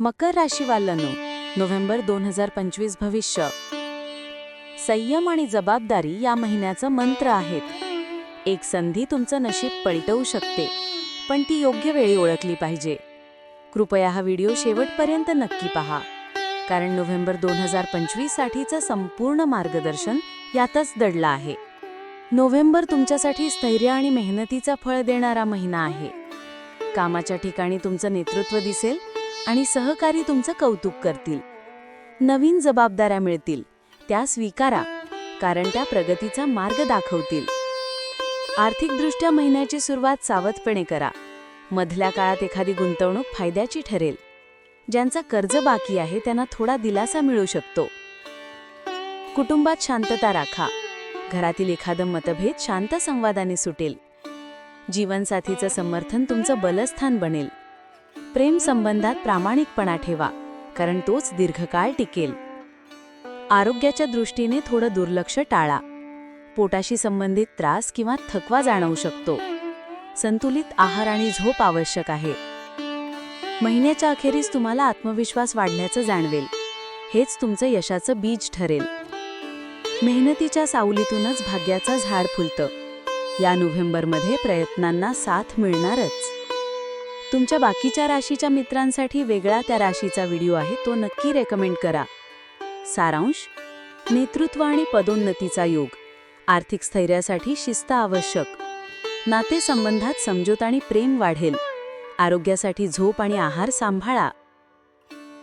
मकर राशीवाल्यांनो November दोन हजार पंचवीस भविष्य. संयम आणि जबाबदारी या महिन्याचं मंत्र आहेत. एक संधी तुमचं नशीब पलटवू शकते पण ती योग्य वेळी ओळखली पाहिजे. कृपया हा व्हिडिओ शेवटपर्यंत नक्की पहा कारण नोव्हेंबर दोन हजार पंचवीस साठीचं संपूर्ण मार्गदर्शन यातच दडलं आहे. नोव्हेंबर तुमच्यासाठी स्थैर्य आणि मेहनतीचा फळ देणारा महिना आहे. कामाच्या ठिकाणी तुमचं नेतृत्व दिसेल आणि सहकारी तुमचं कौतुक करतील. नवीन जबाबदाऱ्या मिळतील त्या स्वीकारा कारण त्या प्रगतीचा मार्ग दाखवतील. आर्थिकदृष्ट्या महिन्याची सुरुवात सावधपणे करा. मधल्या काळात एखादी गुंतवणूक फायद्याची ठरेल. ज्यांचा कर्ज बाकी आहे त्यांना थोडा दिलासा मिळू शकतो. कुटुंबात शांतता राखा. घरातील एखादं मतभेद शांत संवादाने सुटेल. जीवनसाथीचं समर्थन तुमचं बलस्थान बनेल. प्रेम संबंधात प्रामाणिकपणा ठेवा कारण तोच दीर्घकाळ टिकेल. आरोग्याच्या दृष्टीने थोडं दुर्लक्ष टाळा. पोटाशी संबंधित त्रास किंवा थकवा जाणवू शकतो. संतुलित आहार आणि झोप आवश्यक आहे. महिन्याच्या अखेरीस तुम्हाला आत्मविश्वास वाढल्याचं जाणवेल. हेच तुमचं यशाचं बीज ठरेल. मेहनतीच्या सावलीतूनच भाग्याचं झाड फुलतं. या नोव्हेंबरमध्ये प्रयत्नांना साथ मिळणारच. तुमच्या बाकीच्या राशीच्या मित्रांसाठी वेगळा त्या राशीचा व्हिडिओ आहे तो नक्की रेकमेंड करा. सारांश नेतृत्व आणि पदोन्नतीचा योग. आर्थिक स्थैर्यासाठी शिस्त आवश्यक. नातेसंबंधात समजूत आणि प्रेम वाढेल. आरोग्यासाठी झोप आणि आहार सांभाळा.